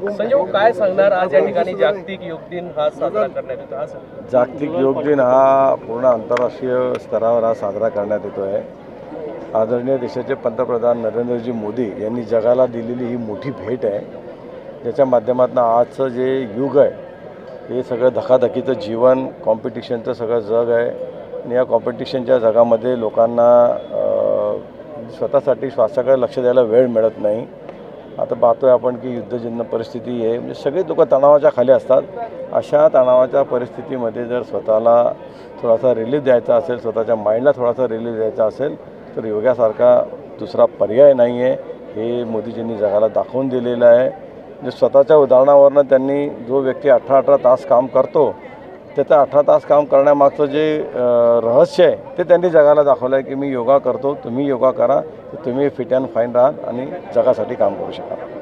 संजय काय सांगणार आज या ठिकाणी जागतिक योग दिन हा साजरा करण्यात येतो हा सर. जागतिक योग दिन हा पूर्ण आंतरराष्ट्रीय स्तरावर हा साजरा करण्यात येतो आहे आदरणीय देशाचे पंतप्रधान नरेंद्रजी मोदी यांनी जगाला दिलेली ही मोठी भेट आहे. ज्याच्या माध्यमातून आजचं जे युग आहे हे सगळं धकाधकीचं जीवन कॉम्पिटिशनचं सगळं जग आहे. आणि या कॉम्पिटिशनच्या जगामध्ये लोकांना स्वतःसाठी श्वासाकडे लक्ष द्यायला वेळ मिळत नाही. आता पाहतोय आपण की युद्धजन्य परिस्थिती आहे म्हणजे सगळे लोक तणावाच्या खाली असतात. अशा तणावाच्या परिस्थितीमध्ये जर स्वतःला थोडासा रिलीफ द्यायचा असेल स्वतःच्या माइंडला थोडासा रिलीफ द्यायचा असेल तर योगासारखा दुसरा पर्याय नाही आहे हे मोदीजींनी जगाला दाखवून दिलेलं आहे. म्हणजे स्वतःच्या उदाहरणावरनं त्यांनी जो व्यक्ती अठरा अठरा तास काम करतो त्याचं अठरा तास काम करण्यामागचं जे रहस्य आहे ते त्यांनी जगाला दाखवलं आहे की मी योगा करतो तुम्ही योगा करा तर तुम्ही फिट अँड फाईन राहाल आणि जगासाठी काम करू शकाल.